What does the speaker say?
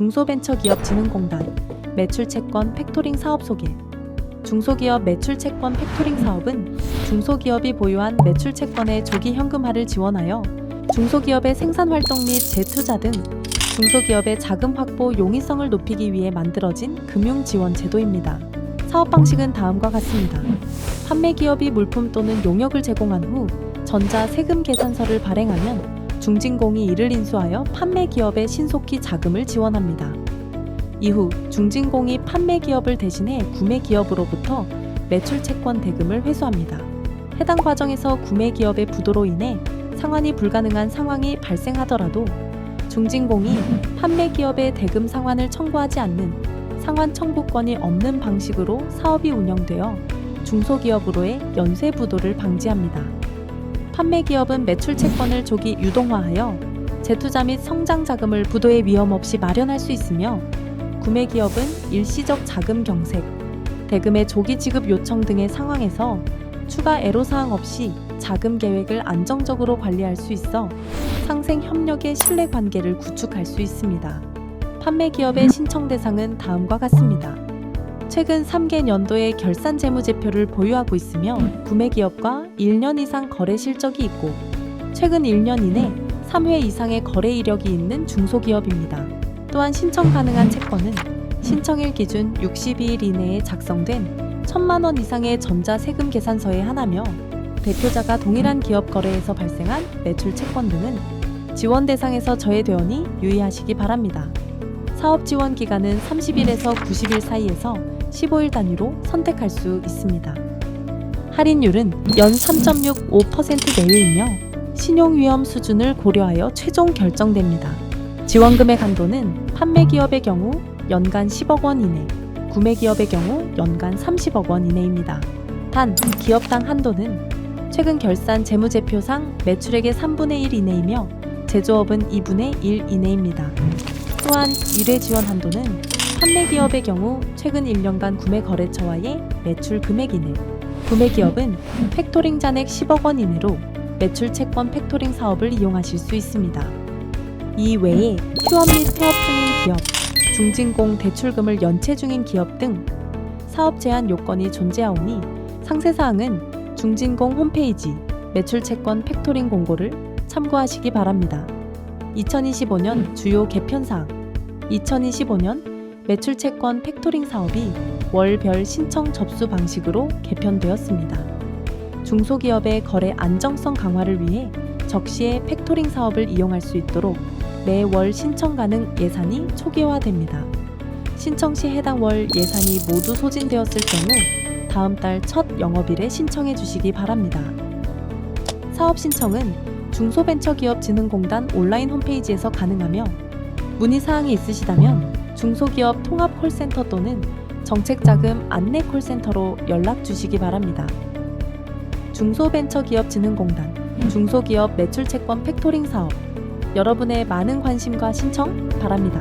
중소벤처기업진흥공단 매출채권 팩토링 사업 소개 중소기업 매출채권 팩토링 사업은 중소기업이 보유한 매출채권의 조기 현금화를 지원하여 중소기업의 생산활동 및 재투자 등 중소기업의 자금 확보 용이성을 높이기 위해 만들어진 금융 지원 제도입니다. 사업 방식은 다음과 같습니다. 판매 기업이 물품 또는 용역을 제공한 후 전자 세금 계산서를 발행하면 중진공이 이를 인수하여 판매 기업에 신속히 자금을 지원합니다. 이후 중진공이 판매 기업을 대신해 구매 기업으로부터 매출 채권 대금을 회수합니다. 해당 과정에서 구매 기업의 부도로 인해 상환이 불가능한 상황이 발생하더라도 중진공이 판매 기업의 대금 상환을 청구하지 않는 상환 청구권이 없는 방식으로 사업이 운영되어 중소기업으로의 연쇄 부도를 방지합니다. 판매 기업은 매출 채권을 조기 유동화하여 재투자 및 성장 자금을 부도의 위험 없이 마련할 수 있으며 구매 기업은 일시적 자금 경색, 대금의 조기 지급 요청 등의 상황에서 추가 애로사항 없이 자금 계획을 안정적으로 관리할 수 있어 상생 협력의 신뢰 관계를 구축할 수 있습니다. 판매 기업의 신청 대상은 다음과 같습니다. 최근 3개 년도의 결산 재무제표를 보유하고 있으며 구매 기업과 1년 이상 거래 실적이 있고 최근 1년 이내 3회 이상의 거래 이력이 있는 중소기업입니다. 또한 신청 가능한 채권은 신청일 기준 62일 이내에 작성된 1천만 원 이상의 전자 세금 계산서에 하나며 대표자가 동일한 기업 거래에서 발생한 매출 채권 등은 지원 대상에서 제외되오니 유의하시기 바랍니다. 사업 지원 기간은 30일에서 90일 사이에서 15일 단위로 선택할 수 있습니다. 할인율은 연 3.65% 내외이며 신용 위험 수준을 고려하여 최종 결정됩니다. 지원금의 한도는 판매 기업의 경우 연간 10억 원 이내, 구매 기업의 경우 연간 30억 원 이내입니다. 단 기업당 한도는 최근 결산 재무제표상 매출액의 3분의 1 이내이며 제조업은 2분의 1 이내입니다. 또한 일회 지원 한도는 판매 기업의 경우 최근 1년간 구매 거래처와의 매출 금액 이내, 구매 기업은 팩토링 잔액 10억 원 이내로 매출 채권 팩토링 사업을 이용하실 수 있습니다. 이 외에 휴업 및 폐업 중인 기업, 중진공 대출금을 연체 중인 기업 등 사업 제한 요건이 존재하오니 상세 사항은 중진공 홈페이지 매출 채권 팩토링 공고를 참고하시기 바랍니다. 2025년 주요 개편 사항 2025년 매출 채권 팩토링 사업이 월별 신청 접수 방식으로 개편되었습니다. 중소기업의 거래 안정성 강화를 위해 적시에 팩토링 사업을 이용할 수 있도록 매월 신청 가능 예산이 초기화됩니다. 신청 시 해당 월 예산이 모두 소진되었을 경우 다음 달 첫 영업일에 신청해 주시기 바랍니다. 사업 신청은 중소벤처기업진흥공단 온라인 홈페이지에서 가능하며 문의 사항이 있으시다면 중소기업 통합 콜센터 또는 정책자금 안내 콜센터로 연락 주시기 바랍니다. 중소벤처기업진흥공단 중소기업 매출채권 팩토링 사업 여러분의 많은 관심과 신청 바랍니다.